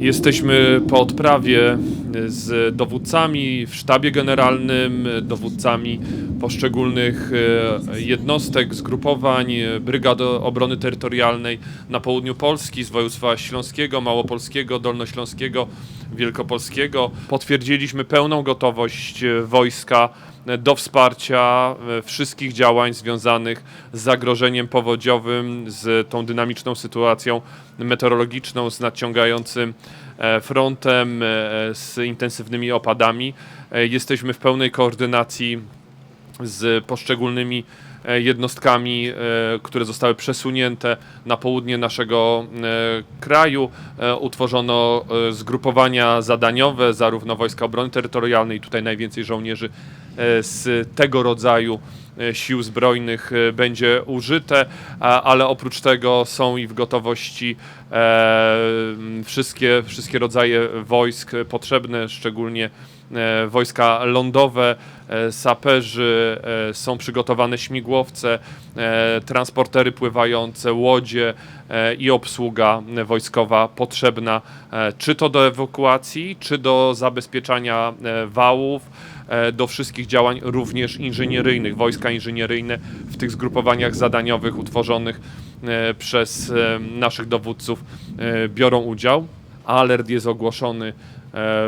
Jesteśmy po odprawie z dowódcami w sztabie generalnym, dowódcami poszczególnych e, jednostek, zgrupowań, e, Brygad Obrony Terytorialnej na południu Polski, z województwa śląskiego, małopolskiego, dolnośląskiego, wielkopolskiego. Potwierdziliśmy pełną gotowość e, wojska do wsparcia e, wszystkich działań związanych z zagrożeniem powodziowym, z tą dynamiczną sytuacją meteorologiczną, z nadciągającym e, frontem, e, z intensywnymi opadami. E, Jesteśmy w pełnej koordynacji z poszczególnymi e, jednostkami, e, które zostały przesunięte na południe naszego e, kraju. E, Utworzono e, zgrupowania zadaniowe, zarówno Wojska Obrony Terytorialnej, tutaj najwięcej żołnierzy e, z tego rodzaju e, sił zbrojnych e, będzie użyte, ale oprócz tego są i w gotowości e, wszystkie, wszystkie rodzaje wojsk potrzebne, szczególnie e, wojska lądowe, e, saperzy, e, są przygotowane śmigłowce, e, transportery pływające, łodzie e, i obsługa wojskowa potrzebna, e, czy to do ewakuacji, czy do zabezpieczania e, wałów, e, do wszystkich działań również inżynieryjnych. Wojska inżynieryjne w tych zgrupowaniach zadaniowych utworzonych e, przez e, naszych dowódców e, biorą udział. Alert jest ogłoszony e,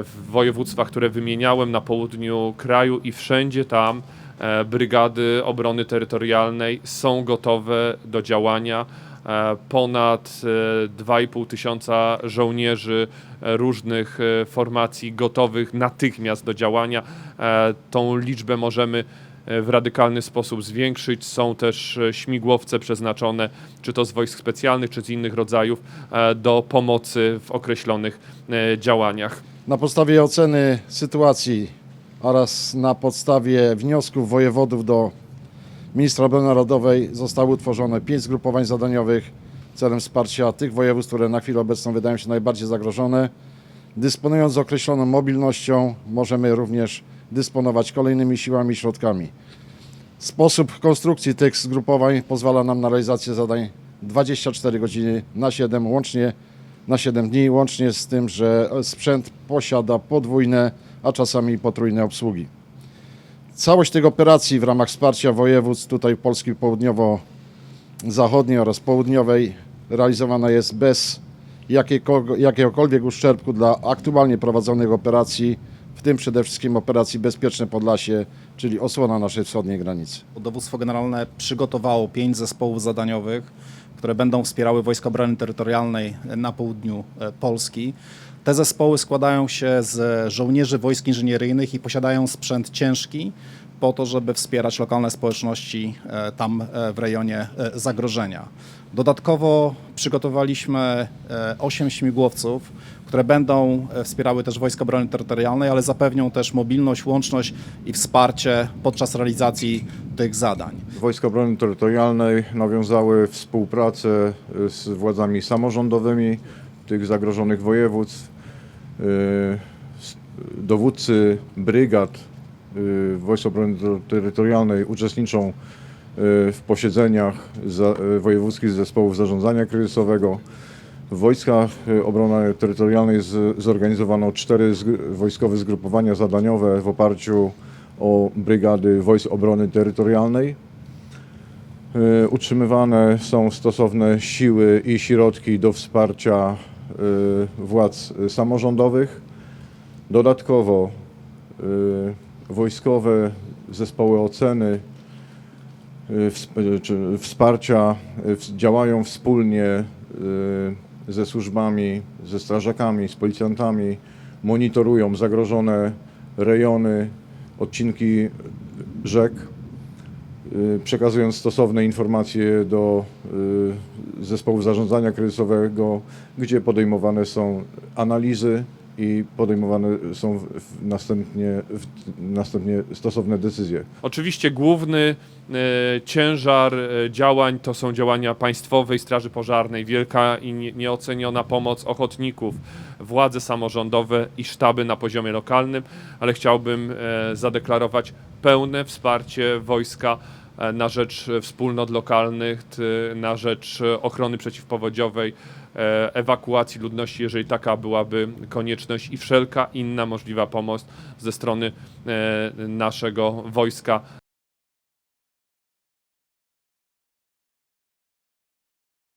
w województwach, które wymieniałem na południu kraju i wszędzie tam e, brygady obrony terytorialnej są gotowe do działania. E, Ponad e, 2,5 tysiąca żołnierzy e, różnych e, formacji gotowych natychmiast do działania. E, Tą liczbę możemy e, w radykalny sposób zwiększyć. Są też e, śmigłowce przeznaczone, czy to z wojsk specjalnych, czy z innych rodzajów, e, do pomocy w określonych e, działaniach. Na podstawie oceny sytuacji oraz na podstawie wniosków wojewodów do ministra obrony narodowej zostały utworzone pięć zgrupowań zadaniowych celem wsparcia tych województw, które na chwilę obecną wydają się najbardziej zagrożone. Dysponując określoną mobilnością, możemy również dysponować kolejnymi siłami i środkami. Sposób konstrukcji tych zgrupowań pozwala nam na realizację zadań 24 godziny na 7, łącznie na 7 dni, łącznie z tym, że sprzęt posiada podwójne, a czasami potrójne obsługi. Całość tych operacji w ramach wsparcia województw tutaj Polski południowo-zachodniej oraz południowej realizowana jest bez jakiego- jakiegokolwiek uszczerbku dla aktualnie prowadzonych operacji, w tym przede wszystkim operacji Bezpieczne Podlasie, czyli osłona naszej wschodniej granicy. Dowództwo Generalne przygotowało pięć zespołów zadaniowych, które będą wspierały Wojska Obrony Terytorialnej na południu e, Polski. Te zespoły składają się z żołnierzy wojsk inżynieryjnych i posiadają sprzęt ciężki po to, żeby wspierać lokalne społeczności e, tam e, w rejonie e, zagrożenia. Dodatkowo przygotowaliśmy 8 śmigłowców, które będą wspierały też Wojska Obrony Terytorialnej, ale zapewnią też mobilność, łączność i wsparcie podczas realizacji tych zadań. Wojska Obrony Terytorialnej nawiązały współpracę z władzami samorządowymi tych zagrożonych województw. Dowódcy brygad Wojsk Obrony Ter- Terytorialnej uczestniczą y, w posiedzeniach y, wojewódzkich zespołów zarządzania kryzysowego. W Wojskach y, Obrony Terytorialnej zorganizowano cztery wojskowe zgrupowania zadaniowe w oparciu o brygady Wojsk Obrony Terytorialnej. Y, Utrzymywane są stosowne siły i środki do wsparcia y, władz y, samorządowych. Dodatkowo y, wojskowe zespoły oceny y, y, wsparcia y, działają wspólnie ze służbami, ze strażakami, z policjantami, monitorują zagrożone rejony, odcinki rzek, przekazując stosowne informacje do zespołów zarządzania kryzysowego, gdzie podejmowane są analizy i podejmowane są następnie, następnie stosowne decyzje. Oczywiście główny e, ciężar e, działań to są działania Państwowej Straży Pożarnej, wielka i nie- nieoceniona pomoc ochotników, władze samorządowe i sztaby na poziomie lokalnym, ale chciałbym e, zadeklarować pełne wsparcie wojska e, na rzecz wspólnot lokalnych, t- na rzecz ochrony przeciwpowodziowej, ewakuacji ludności, jeżeli taka byłaby konieczność i wszelka inna możliwa pomoc ze strony e, naszego wojska